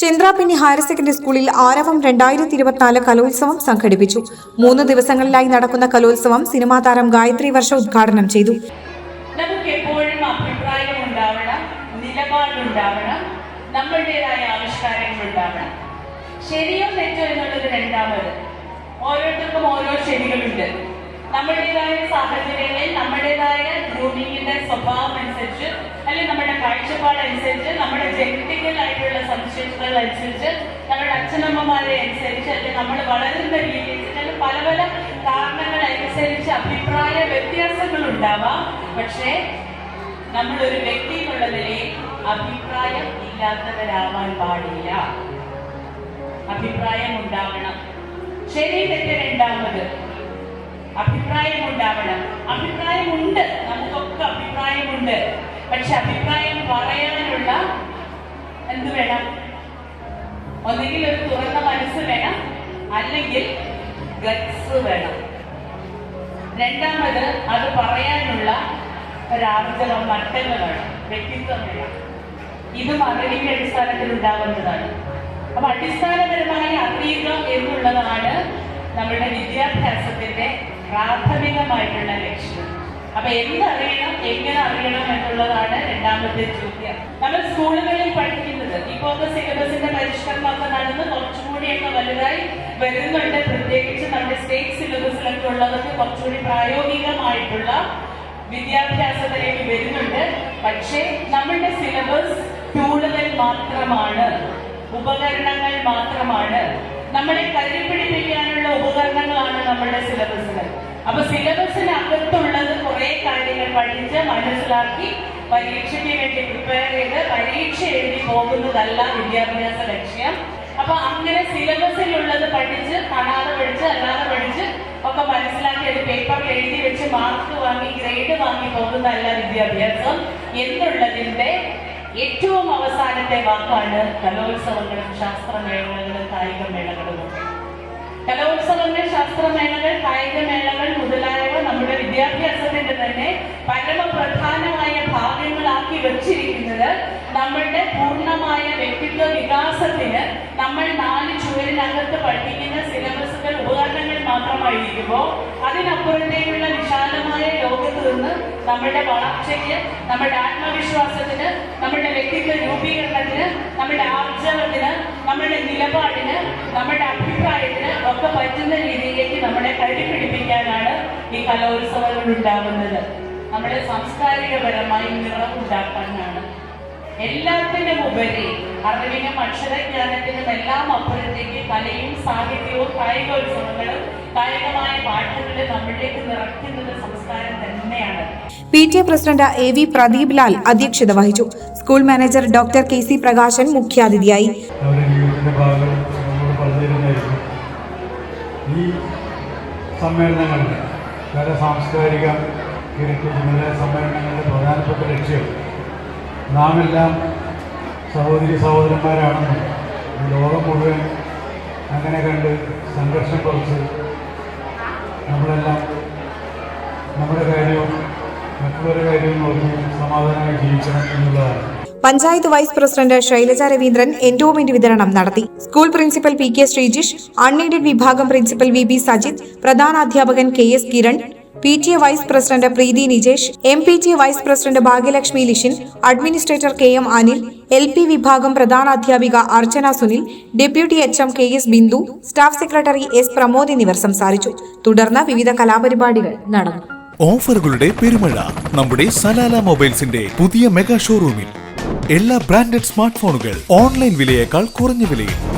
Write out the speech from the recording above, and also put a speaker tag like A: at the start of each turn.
A: Chandrapinni higher secondary സ്കൂളിൽ ആരവം രണ്ടായിരത്തി ഇരുപത്തിനാല് കലോത്സവം സംഘടിപ്പിച്ചു. മൂന്ന് ദിവസങ്ങളിലായി നടക്കുന്ന കലോത്സവം സിനിമാ താരം ഗായത്രി വർഷ ഉദ്ഘാടനം ചെയ്തു.
B: ഉണ്ടാവണം ആവിഷ്കാരങ്ങൾ ശരിയോ തെറ്റോ എന്നുള്ളത് ഓരോരുത്തർക്കും ഓരോ ശരികളുണ്ട്. നമ്മുടേതായ സാഹചര്യങ്ങളിൽ നമ്മുടേതായ ഗ്രൂമിങ്ങിന്റെ സ്വഭാവം അനുസരിച്ച് അല്ലെങ്കിൽ നമ്മുടെ കാഴ്ചപ്പാട് അനുസരിച്ച് നമ്മുടെ ജനറ്റിക്കൽ ആയിട്ടുള്ള സവിശേഷതകൾ അനുസരിച്ച് നമ്മുടെ അച്ഛനമ്മമാരെ അനുസരിച്ച് അല്ലെങ്കിൽ നമ്മൾ വളരുന്ന രീതി അനുസരിച്ച് പല പല കാരണങ്ങൾ അനുസരിച്ച് അഭിപ്രായ വ്യത്യാസങ്ങൾ ഉണ്ടാവാം. പക്ഷേ നമ്മളൊരു വ്യക്തി എന്നുള്ള നിലയിൽ അഭിപ്രായം ഇല്ലാത്തവരാവാൻ പാടില്ല. അഭിപ്രായം ഉണ്ടാവണം ശരി തെറ്റ് രണ്ടാമത്. അഭിപ്രായം ഉണ്ടാവണം അഭിപ്രായമുണ്ട്. നമുക്കൊക്കെ അഭിപ്രായമുണ്ട്. പക്ഷെ അഭിപ്രായം പറയാനുള്ള എന്ത് വേണം? ഒന്നെങ്കിൽ ഒരു തുറന്ന മനസ്സ് വേണം. അല്ലെങ്കിൽ ഗട്സ് വേണം. രണ്ടാമത് അത് പറയാനുള്ള ഒരാർജവം മറ്റൊന്ന് വേണം. വ്യക്തിത്വം വേണം. ഇതും അറിവിന്റെ അടിസ്ഥാനത്തിൽ ഉണ്ടാകുന്നതാണ് അപ്പൊ അടിസ്ഥാനപരമായി അറിയുക എന്നുള്ളതാണ് നമ്മുടെ വിദ്യാഭ്യാസത്തിന്റെ പ്രാഥമികമായിട്ടുള്ള ലക്ഷ്യം. അപ്പൊ എന്തറിയണം എങ്ങനെ അറിയണം എന്നുള്ളതാണ് രണ്ടാമത്തെ ചോദ്യം. നമ്മൾ സ്കൂളുകളിൽ പഠിക്കുന്നത് ഇപ്പോ സിലബസിന്റെ പരിഷ്കരണമൊക്കെ നടന്ന് കുറച്ചുകൂടിയൊക്കെ വലുതായി വരുന്നുണ്ട്. പ്രത്യേകിച്ച് നമ്മുടെ സ്റ്റേറ്റ് സിലബസിലൊക്കെ ഉള്ളതൊക്കെ കുറച്ചുകൂടി പ്രായോഗികമായിട്ടുള്ള വിദ്യാഭ്യാസത്തിലേക്ക് വരുന്നുണ്ട്. പക്ഷേ നമ്മളുടെ സിലബസ് ടൂളുകൾ മാത്രമാണ് ഉപകരണങ്ങൾ മാത്രമാണ്. നമ്മളെ കരുപിടിപ്പിക്കാനുള്ള ഉപകരണങ്ങളാണ് നമ്മുടെ സിലബസുകൾ. അപ്പൊ സിലബസിന് അകത്തുള്ളത് കുറെ കാര്യങ്ങൾ പഠിച്ച് മനസ്സിലാക്കി പരീക്ഷയ്ക്ക് വേണ്ടി പ്രിപ്പയർ ചെയ്ത് പരീക്ഷ എഴുതി പോകുന്നതല്ല വിദ്യാഭ്യാസ ലക്ഷ്യം. അപ്പൊ അങ്ങനെ സിലബസിലുള്ളത് പഠിച്ച് കാണാതെ പഠിച്ച് അല്ലാതെ പഠിച്ച് ഒക്കെ മനസ്സിലാക്കി അത് പേപ്പറിൽ എഴുതി വെച്ച് മാർക്ക് വാങ്ങി ഗ്രേഡ് വാങ്ങി പോകുന്നതല്ല വിദ്യാഭ്യാസം. എന്നുള്ളതിന്റെ ഏറ്റവും അവസാനത്തെ വാക്കാണ് കലോത്സവങ്ങളും ശാസ്ത്രമേളകളും കായികമേളകളും. മേളകളും കലോത്സവങ്ങൾ ശാസ്ത്രമേളകൾ കായികമേളകൾ മുതലായവ നമ്മുടെ വിദ്യാഭ്യാസത്തിന്റെ തന്നെ പരമപ്രധാനമായ ഭാഗങ്ങളാക്കി വെച്ചിരിക്കുന്നത് നമ്മളുടെ പൂർണമായ വ്യക്തിത്വ വികാസത്തിന് നമ്മൾ നാല് ചുവരിനകത്ത് പഠിക്കുന്ന സിലബസുകൾ ഉപകരണങ്ങൾ മാത്രമായിരിക്കുമ്പോൾ അതിനപ്പുറത്തേക്കുള്ള വിശാലമായ ലോകത്ത് നിന്ന് നമ്മുടെ വളർച്ചയ്ക്ക് നമ്മുടെ ആത്മവിശ്വാസത്തിന് നമ്മുടെ വ്യക്തിത്വ രൂപീകരണത്തിന് നമ്മുടെ ആർജവത്തിന് നമ്മുടെ നിലപാടിന് നമ്മുടെ അഭിപ്രായത്തിന് ഒക്കെ പറ്റുന്ന രീതിയിലേക്ക് നമ്മളെ കഴിപ്പിടിപ്പിക്കാനാണ് ഈ കലോത്സവങ്ങൾ ഉണ്ടാകുന്നത് നമ്മുടെ സാംസ്കാരികപരമായി നിറവുണ്ടാക്കാനാണ്. എല്ലാത്തിനും ഉപരി അറിവിനും അക്ഷരജ്ഞാനത്തിനും എല്ലാം അപ്പുറത്തേക്ക് കലയും സാഹിത്യവും കായികോത്സവങ്ങളും കായികമായ പാഠങ്ങളും നമ്മളിലേക്ക് നിറയ്ക്കുന്നത് സംസ്കാരം തന്നെയാണ്.
A: P T A president A V Pradeep Lal അധ്യക്ഷത വഹിച്ചു. School manager doctor K C Prakashan മുഖ്യാതിഥിയായി.
C: ഈ സമ്മേളനങ്ങളിൽ സാംസ്കാരിക ഹെറിറ്റേജ് സമ്മേളനങ്ങളുടെ പ്രധാനപ്പെട്ട ലക്ഷ്യം നാം എല്ലാം സഹോദരി സഹോദരന്മാരാണെന്നും ലോകം മുഴുവൻ അങ്ങനെ കണ്ട് സംഘർഷം കുറച്ച് നമ്മളെല്ലാം നമ്മുടെ കാര്യവും മറ്റുള്ളവരുടെ കാര്യവും നോക്കി സമാധാനമായി ജീവിക്കണം എന്നുള്ളതാണ്.
A: Panchayat vice president Shailaja Raveendran endowment വിതരണം നടത്തി. School principal P K Sreejish unaided വിഭാഗം principal V B Sajith പ്രധാനാധ്യാപകൻ K S Kiran P T A vice president Preethi Nijesh M P T A vice president Bhagyalakshmi Lishin administrator K M Anil L P വിഭാഗം പ്രധാന അധ്യാപിക Archana Sunil deputy H M K S Bindu staff secretary S Pramod എന്നിവർ സംസാരിച്ചു. തുടർന്ന് വിവിധ കലാപരിപാടികൾ നടന്നു.
D: ഓഫറുകളുടെ പെരുമഴ നമ്മുടെ സലാല മൊബൈൽസിന്റെ പുതിയ മെഗാ ഷോറൂമിൽ. എല്ലാ ബ്രാൻഡഡ് സ്മാർട്ട് ഫോണുകൾ ഓൺലൈൻ വിലയേക്കാൾ കുറഞ്ഞ വിലയിൽ.